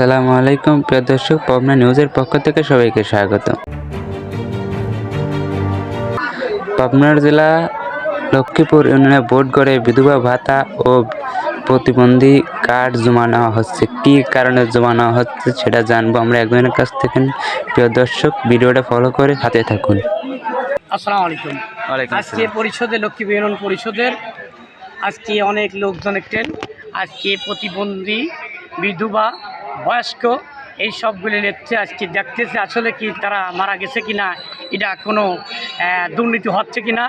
আসসালামু আলাইকুম প্রিয় দর্শক পাবনা নিউজের পক্ষ থেকে সবাইকে স্বাগত। পাবনার জেলা লক্ষ্মীপুর ইউনিয়নে ভোট গড়ে বিধবা ভাতা ও প্রতিবন্ধী কার্ড জমা নেওয়া হচ্ছে। কী কারণে জমা নেওয়া হচ্ছে সেটা জানব আমরা একজনের কাছ থেকে। প্রিয় দর্শক ভিডিওটা ফলো করে হাতে থাকুন। আসসালামু আলাইকুম। আজকে পরিষদে লক্ষ্মী ইউনিয়ন পরিষদের আজকে অনেক লোকজন একটেন আজকে প্রতিবন্ধী বিধবা বয়স্ক, এই সবগুলি নেত্রে আজকে দেখতেছে, আসলে কি তারা মারা গেছে কি না এটা কোনো দুর্নীতি হচ্ছে কি না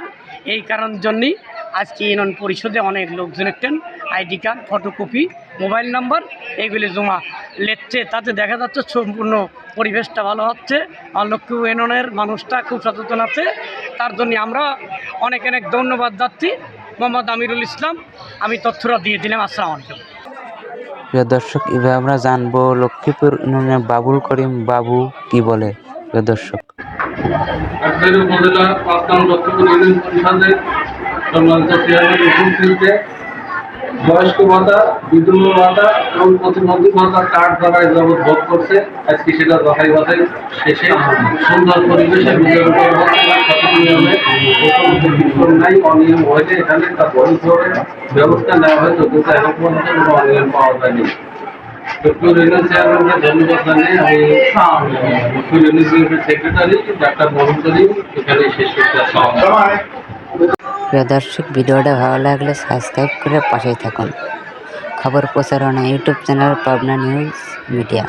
এই কারণ জন্যই আজকে ইউনিয়ন পরিষদে অনেক লোকজন একটেন, ID card, photocopy, mobile number এইগুলি জমা লেটছে, তাতে দেখা যাচ্ছে সম্পূর্ণ পরিবেশটা ভালো হচ্ছে, আর লক্ষ্মী ইউনিয়নের মানুষটা খুব সচেতন আছে, তার জন্য আমরা অনেক অনেক ধন্যবাদ যাচ্ছি মোহাম্মদ আমিরুল ইসলাম, আমি তথ্যটা দিয়ে দিলাম, আসসালামু আলাইকুম। প্রিয় দর্শক এবার আমরা জানব লক্ষ্মীপুর ইউনিয়নের বাবুল করিম বাবু কি বলে। প্রিয় দর্শক। উপজেলা লক্ষ্মীপুর ইউনিয়ন পরিষদের চেয়ারম্যান বয়স্ক ভাতা বিধবা ভাতা এবং প্রতিবন্ধী ভাতা কার্ড দ্বারা যাবৎ ভোট করছে। আজকে সেটা দফাই বাতাই শেষে সুন্দর পরিবেশে নাই, অনিয়ম হয়েছে এখানে, তা বৈধভাবে ব্যবস্থা নেওয়া হয়েছে কিন্তু এখন পর্যন্ত কোনো অনিয়ম পাওয়া যায়নি। ধন্যবাদ আমি সেক্রেটারি ডাক্তার মোহন এখানে শেষ করতে প্রিয় দর্শক, ভিডিওটা ভালো লাগলে সাবস্ক্রাইব করে পাশেই থাকুন। খবর প্রচারণা YouTube channel Pabna news media.